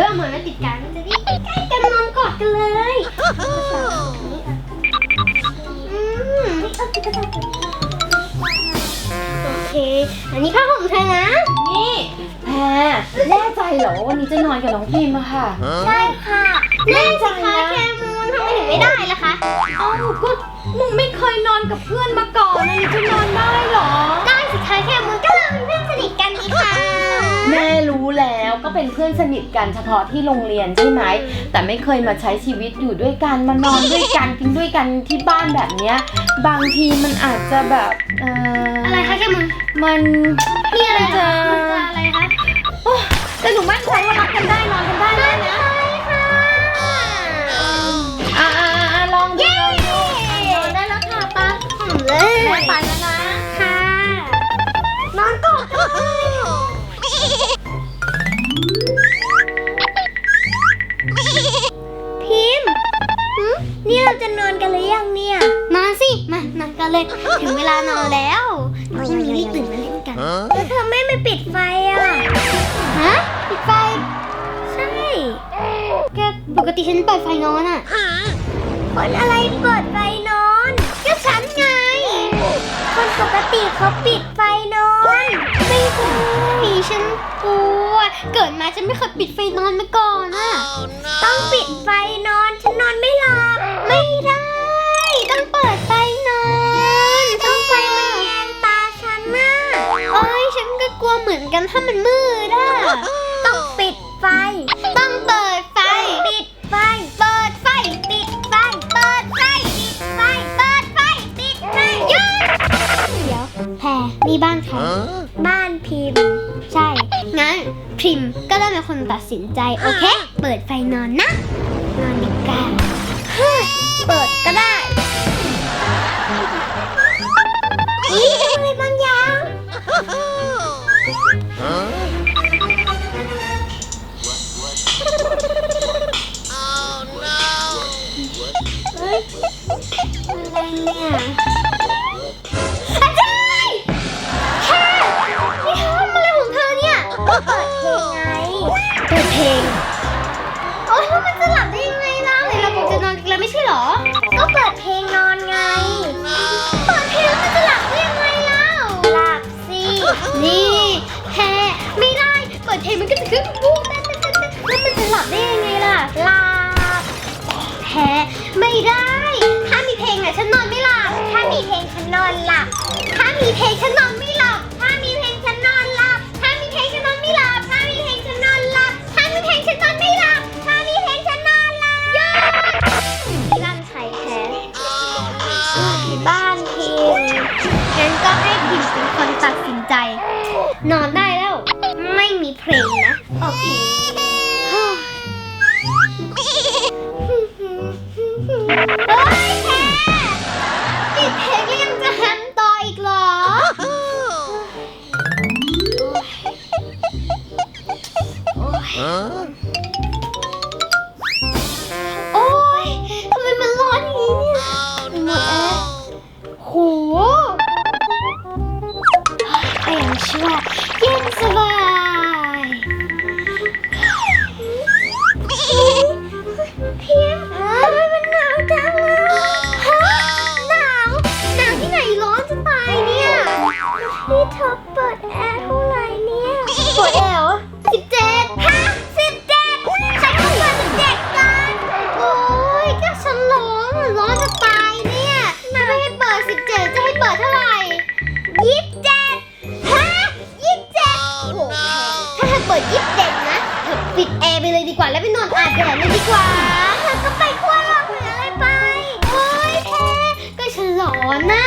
อเอาหมอนมาติดกันจะได้ใกล้ๆกันนอนกอดกันเลยอืมเอาติดกันโอเค อันนี้ผ้าห่มเธอนะ นี่แพรแน่ใจเหรอว่าวันนี้จะนอนกับน้องพิมพ์อะค่ะ ใช่ค่ะเล่นสิคะแคมูนทำไมถึงไม่ได้ล่ะคะ เอ้าก็มึงไม่เคยนอนกับเพื่อนมาก่อนอันนี้จะนอนได้เหรอ พื่อนสนิทกันเฉพาะที่โรงเรียนใช่ไหมแต่ไม่เคยมาใช้ชีวิตอยู่ด้วยกันมานอนด้วยกันกินด้วยกันที่บ้านแบบเนี้ยบางทีมันอาจจะแบบเอออะไรคะแคมูนมันนี่อะไรจะมันจะอะไรคะโอ้แต่หนูมั่นใจว่า เราจะนอนกันหรือยังเนี่ย มาสิ มานอนกันเลย ถึงเวลานอนแล้วพรุ่งนี้รีบตื่นมาเล่นกัน แล้วเธอไม่ไม่ปิดไฟอะ ฮะ ปิดไฟ ใช่แกปกติฉันเปิดไฟนอนอะคนอะไรเปิดไฟนอน ก็ฉันไง คนปกติเขาปิดไฟนอน ไม่ใช่ฉันกลัว เกิดมาฉันไม่เคยปิดไฟนอนมาก่อนอะ ต้องปิดไฟนอน ฉันนอนไม่หลับ ก็กลัวเหมือนกันถ้ามันมืดอะต้องปิดไฟ ต้องเปิดไฟ ปิดไฟ เปิดไฟ ปิดไฟ เปิดไฟ ปิดไฟ เปิดไฟ ปิดไฟหยุดเดี๋ยวแพรนี่บ้านใครบ้านพิมพ์ ใช่ งั้นพิมพ์ก็ได้เป็นคนตัดสินใจ โอเค เปิดไฟนอนนะ นอนดีกว่า อะไรเนี่ยอาจารย์แค่นี่ทำอะไรของเธอเนี่ยก็เปิดเพลงไงเปิดเพลงโอ๊ยแล้วมันจะหลับได้ยังไงล่ะไหนเราบอกจะนอนกันแล้วไม่ใช่เหรอ ก็เปิดเพลงนอนไง เปิดเพลงแล้วมันจะหลับได้ยังไงเล่าหลับสิ นี่แฮไม่ได้ เปิดเพลงมันก็จะขึ้นบู๊เต้นเต้นเต้นเต้นแล้วมันจะหลับได้ยังไงล่ะหลับแพ้ไม่ได้ อนหลับ ถ้ามีเพลงฉันนอน นี่เธอเปิดแอร์เท่าไหร่เนี่ยเปิดแอร์เหรอสิบเจ็ดฮะสิบเจ็ดฉันก็เปิดสิบเจ็ดกันโอ้ยก็ฉันร้อนอะร้อนจะตายเนี่ยถ้าไม่ให้เปิดสิบเจ็ดจะให้เปิดเท่าไหร่ยี่สิบเจ็ดฮะยี่สิบเจ็ดโอ้โหถ้าเธอเปิดยี่สิบเจ็ดนะเธอปิดแอร์ไปเลยดีกว่าแล้วไปนอนอาบแดดเลยดีกว่าเธอก็ไปขั้วโลกเหนืออะไรไปโอ้ยแพ้ก็ฉันร้อนน่ะ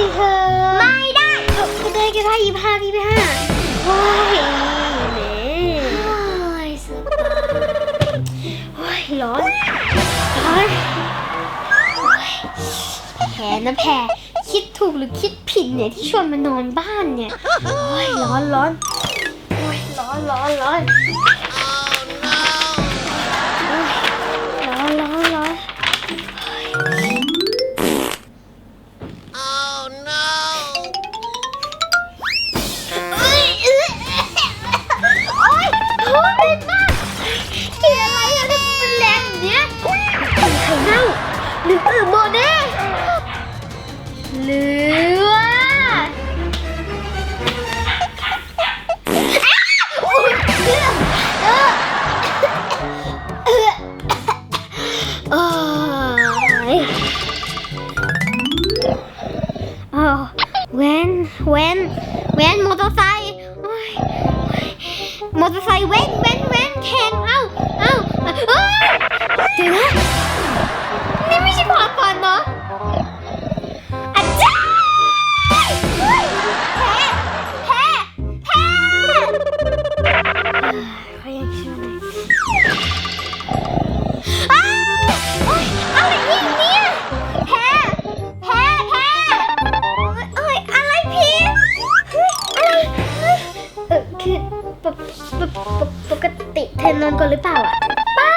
ิเธอ ไม่ได้ก็ได้กี่ท่ายี่ห้าที่ไม่ห้าว้ายแหม่อ้ยสบายโอ้ยร้อนร้อนโอ้ยแผลนะแผลคิดถูกหรือคิดผิดเนี่ยที่ชวนมานอนบ้านเนี่ย โอ้ยร้อนร้อนโอ้ยร้อนร้อนร้อน ว้นมอเตอร์ไซ นอนก่อนหรือเปล่าอะเปล่า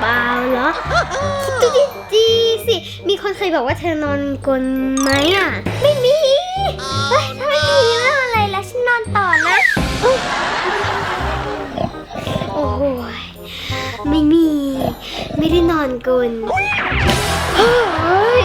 เปล่าเหรอคิดดูดีสิ มีคนเคยบอกว่าเธอนอนกลนไหมอะ ไม่มีเฮ้ยถ้าไม่มีเรื่องอะไรแล้วฉันนอนต่อนะ โอ้โหยไม่มี ไม่ได้นอนกลนเฮ้ย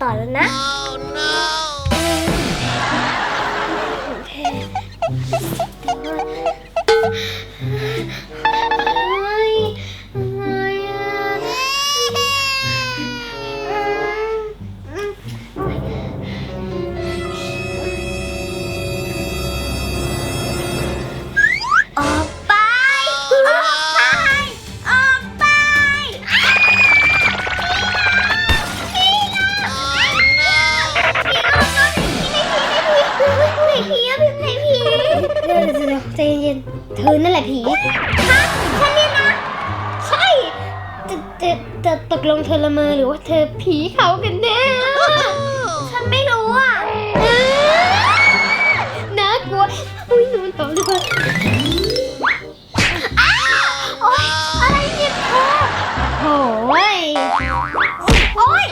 ต่อแล้วนะ ใจเย็นๆเธอนั่นแหละผีฮะฉันเนี่ยนะ ใช่จะจะจะตกลงเธอละเมอหรือว่าเธอผีเขากันแน่ ฉันไม่รู้อะน่ากลัว อุ้ยหนูต่อดีกว่าอ้าวโอ๊ยอะไรเนี่ยเธอโอ้ยโอ๊ย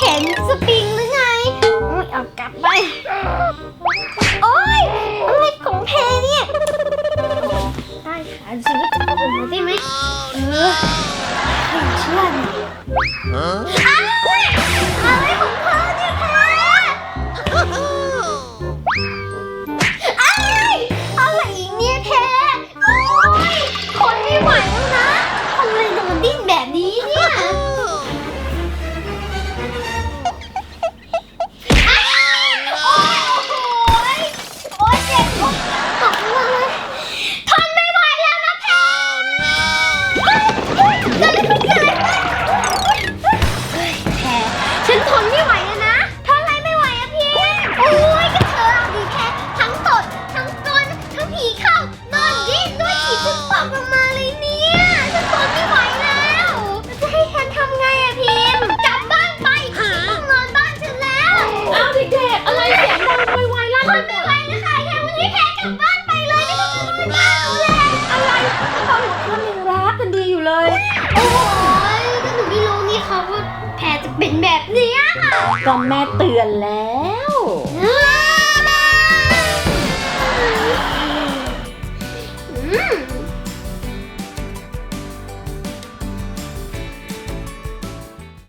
เห็นสปริงหรือไง โอ๊ยเอากลับไป เออให้เเข้านอนดิ้นด้วยขีดจนปอกลงมาเลยเนี่ยฉันทนไม่ไหวแล้วจะให้ฉันทำไงอะพิมพ์กลับบ้านไปต้องนอนบ้านฉันแล้ว เอาเด็กๆอะไรเสียงดังโวยวายลั่นทไปนหมไม่ดไหวนะคะแค่วันนี้แค่กลับบ้านไปเลยไม่ต้องมานอนบ้านหนูแล้ว อะไรตอนหนูคนยังรักกันดีอยู่เลยโอ้ยก็หนูไม่รู้นี่เขาว่าแพ้จะเป็นแบบเนี้ยค่ะก็แม่เตือนแล้ว Mm.